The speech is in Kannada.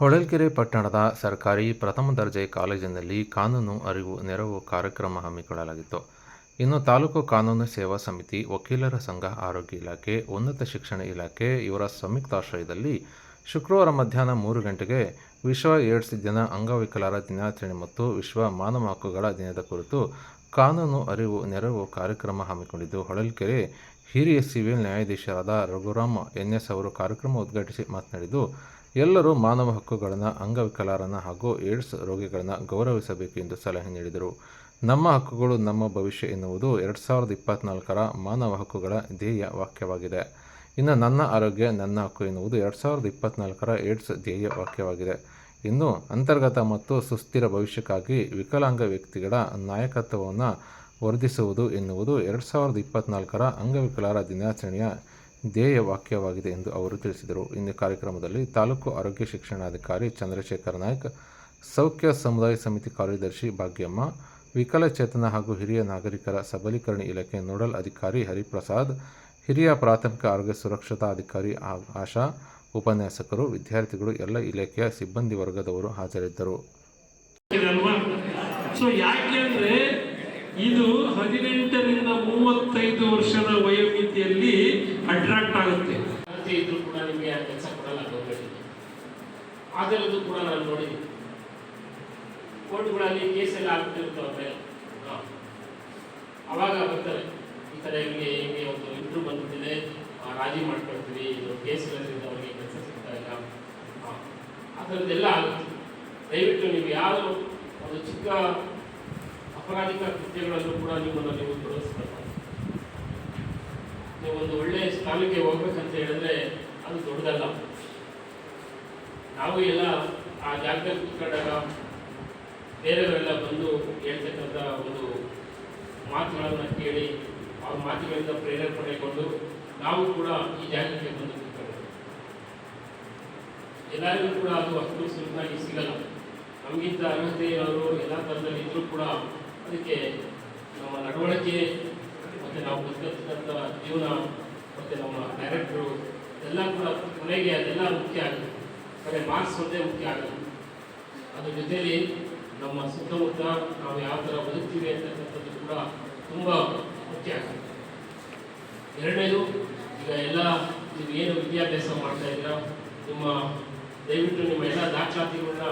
ಹೊಳಲ್ಕೆರೆ ಪಟ್ಟಣದ ಸರ್ಕಾರಿ ಪ್ರಥಮ ದರ್ಜೆ ಕಾಲೇಜಿನಲ್ಲಿ ಕಾನೂನು ಅರಿವು ನೆರವು ಕಾರ್ಯಕ್ರಮ ಹಮ್ಮಿಕೊಳ್ಳಲಾಗಿತ್ತು. ಇನ್ನು ತಾಲೂಕು ಕಾನೂನು ಸೇವಾ ಸಮಿತಿ ವಕೀಲರ ಸಂಘ ಆರೋಗ್ಯ ಇಲಾಖೆ, ಉನ್ನತ ಶಿಕ್ಷಣ ಇಲಾಖೆ ಇವರ ಸಂಯುಕ್ತಾಶ್ರಯದಲ್ಲಿ ಶುಕ್ರವಾರ ಮಧ್ಯಾಹ್ನ ಮೂರು ಗಂಟೆಗೆ ವಿಶ್ವ ಏಡ್ಸ್ ದಿನ ಅಂಗವಿಕಲರ ದಿನಾಚರಣೆ ಮತ್ತು ವಿಶ್ವ ಮಾನವ ಹಕ್ಕುಗಳ ದಿನದ ಕುರಿತು ಕಾನೂನು ಅರಿವು ನೆರವು ಕಾರ್ಯಕ್ರಮ ಹಮ್ಮಿಕೊಂಡಿದ್ದು, ಹೊಳಲ್ಕೆರೆ ಹಿರಿಯ ಸಿವಿಲ್ ನ್ಯಾಯಾಧೀಶರಾದ ರಘುರಾಮ್ ಎನ್ಎಸ್ ಅವರು ಕಾರ್ಯಕ್ರಮ ಉದ್ಘಾಟಿಸಿ ಮಾತನಾಡಿದ್ದು ಎಲ್ಲರೂ ಮಾನವ ಹಕ್ಕುಗಳನ್ನು, ಅಂಗವಿಕಲರನ್ನು ಹಾಗೂ ಏಡ್ಸ್ ರೋಗಿಗಳನ್ನು ಗೌರವಿಸಬೇಕು ಎಂದು ಸಲಹೆ ನೀಡಿದರು. ನಮ್ಮ ಹಕ್ಕುಗಳು ನಮ್ಮ ಭವಿಷ್ಯ ಎನ್ನುವುದು ಎರಡು ಸಾವಿರದ ಇಪ್ಪತ್ತ್ನಾಲ್ಕರ ಮಾನವ ಹಕ್ಕುಗಳ ಧ್ಯೇಯ ವಾಕ್ಯವಾಗಿದೆ. ಇನ್ನು ನನ್ನ ಆರೋಗ್ಯ, ನನ್ನ ಹಕ್ಕು ಎನ್ನುವುದು ಎರಡು ಸಾವಿರದ ಇಪ್ಪತ್ತ್ನಾಲ್ಕರ ಏಡ್ಸ್ ಧ್ಯೇಯ ವಾಕ್ಯವಾಗಿದೆ. ಇನ್ನು ಅಂತರ್ಗತ ಮತ್ತು ಸುಸ್ಥಿರ ಭವಿಷ್ಯಕ್ಕಾಗಿ ವಿಕಲಾಂಗ ವ್ಯಕ್ತಿಗಳ ನಾಯಕತ್ವವನ್ನು ವರ್ಧಿಸುವುದು ಎನ್ನುವುದು ಎರಡು ಸಾವಿರದ ಇಪ್ಪತ್ತ್ನಾಲ್ಕರ ಅಂಗವಿಕಲರ ದಿನಾಚರಣೆಯ ಧ್ಯೇಯ ವಾಕ್ಯವಾಗಿದೆ ಎಂದು ಅವರು ತಿಳಿಸಿದರು. ಇಂದು ಕಾರ್ಯಕ್ರಮದಲ್ಲಿ ತಾಲೂಕು ಆರೋಗ್ಯ ಶಿಕ್ಷಣಾಧಿಕಾರಿ ಚಂದ್ರಶೇಖರ್ ನಾಯ್ಕ, ಸೌಖ್ಯ ಸಮುದಾಯ ಸಮಿತಿ ಕಾರ್ಯದರ್ಶಿ ಭಾಗ್ಯಮ್ಮ, ವಿಕಲಚೇತನ ಹಾಗೂ ಹಿರಿಯ ನಾಗರಿಕರ ಸಬಲೀಕರಣ ಇಲಾಖೆ ನೋಡಲ್ ಅಧಿಕಾರಿ ಹರಿಪ್ರಸಾದ್, ಹಿರಿಯ ಪ್ರಾಥಮಿಕ ಆರೋಗ್ಯ ಸುರಕ್ಷತಾ ಅಧಿಕಾರಿ ಆಶಾ, ಉಪನ್ಯಾಸಕರು, ವಿದ್ಯಾರ್ಥಿಗಳು, ಎಲ್ಲ ಇಲಾಖೆಯ ಸಿಬ್ಬಂದಿ ವರ್ಗದವರು ಹಾಜರಿದ್ದರು. ಇದು ಹದಿನೆಂಟರಿಂದ ಮೂವತ್ತೈದು ವರ್ಷದ ವಯೋಮಿತಿಯಲ್ಲಿ ಅಟ್ರಾಕ್ಟ್ ಆಗುತ್ತೆ. ಇದ್ರೂ ಕೂಡ ನಿಮಗೆ ಆ ಕೆಲಸ ಕೊಡಲ್ಲ ಗೌರ್ಮೆಂಟ್ ಅದರದ್ದು ಕೂಡ ನಾನು ನೋಡಿದ್ದೀನಿ. ಕೋರ್ಟ್ಗಳಲ್ಲಿ ಕೇಸ್ ಎಲ್ಲ ಆಗ್ತಿರ್ತವೆ ಅವಾಗ ಬರ್ತಾರೆ. ಈ ಥರ ಹಿಂಗೆ ಹಿಂಗೆ ಒಂದು ಇಂಟ್ರೂ ಬಂದ್ಬಿಟ್ಟಿದೆ. ರಾಜಿ ಮಾಡ್ಕೊಳ್ತೀವಿ. ಇದು ಕೇಸ್ಗಳಿಂದ ಅವರಿಗೆ ಕೆಲಸ ಸಿಗ್ತಾ ಇಲ್ಲ. ಆ ಥರದ್ದೆಲ್ಲ ಆಗುತ್ತೆ. ದಯವಿಟ್ಟು ನೀವು ಯಾರು ಒಂದು ಚಿಕ್ಕ ಅಪರಾಧಿಕ ಕೃತ್ಯಗಳನ್ನು ಕೂಡ ನಿಮ್ಮನ್ನು ನೀವು ತೊಡಗಿಸ್ಬೇಕು. ನೀವು ಒಂದು ಒಳ್ಳೆಯ ಸ್ಥಾನಕ್ಕೆ ಹೋಗ್ಬೇಕಂತ ಹೇಳಿದ್ರೆ ಅದು ದೊಡ್ಡದಲ್ಲ. ನಾವು ಎಲ್ಲ ಆ ಜಾಗದಲ್ಲಿ ಕೂತ್ಕೊಂಡಾಗ ಬೇರೆಯವರೆಲ್ಲ ಬಂದು ಹೇಳ್ತಕ್ಕಂಥ ಒಂದು ಮಾತುಗಳನ್ನು ಕೇಳಿ ಅವ್ರ ಮಾತುಗಳಿಂದ ಪ್ರೇರೇಪಣೆಗೊಂಡು ನಾವು ಕೂಡ ಈ ಜಾಗಕ್ಕೆ ಬಂದು ಎಲ್ಲರಿಗೂ ಕೂಡ ಅದು ಅಷ್ಟು ಸುಲಭವಾಗಿ ಸಿಗಲ್ಲ. ನಮಗಿಂತ ಅರ್ಹತೆ ಇರೋರು ಎಲ್ಲ ಥರದಲ್ಲಿ ಇದ್ದರೂ ಕೂಡ ಅದಕ್ಕೆ ನಮ್ಮ ನಡವಳಿಕೆ ಮತ್ತು ನಾವು ಬದುಕತಕ್ಕಂಥ ಜೀವನ ಮತ್ತು ನಮ್ಮ ಡೈರೆಕ್ಟ್ರು ಎಲ್ಲ ಕೂಡ ಕೊನೆಗೆ ಅದೆಲ್ಲ ಮುಖ್ಯ ಆಗುತ್ತೆ ಕಡೆ ಮಾರ್ಕ್ಸ್ ಒಂದೇ ಮುಖ್ಯ ಆಗುತ್ತೆ ಅದ್ರ ಜೊತೆಯಲ್ಲಿ ನಮ್ಮ ಸುತ್ತಮುತ್ತ ನಾವು ಯಾವ ಥರ ಬದುಕ್ತೀವಿ ಅಂತಕ್ಕಂಥದ್ದು ಕೂಡ ತುಂಬ ಮುಖ್ಯ ಆಗುತ್ತೆ ಎರಡನೇದು, ಈಗ ಎಲ್ಲ ನೀವು ಏನು ವಿದ್ಯಾಭ್ಯಾಸ ಮಾಡ್ತಾ ಇದ್ದೀರಾ, ನಿಮ್ಮ ದಯವಿಟ್ಟು ನಿಮ್ಮ ಎಲ್ಲ ದಾಖಲಾತಿಗಳನ್ನ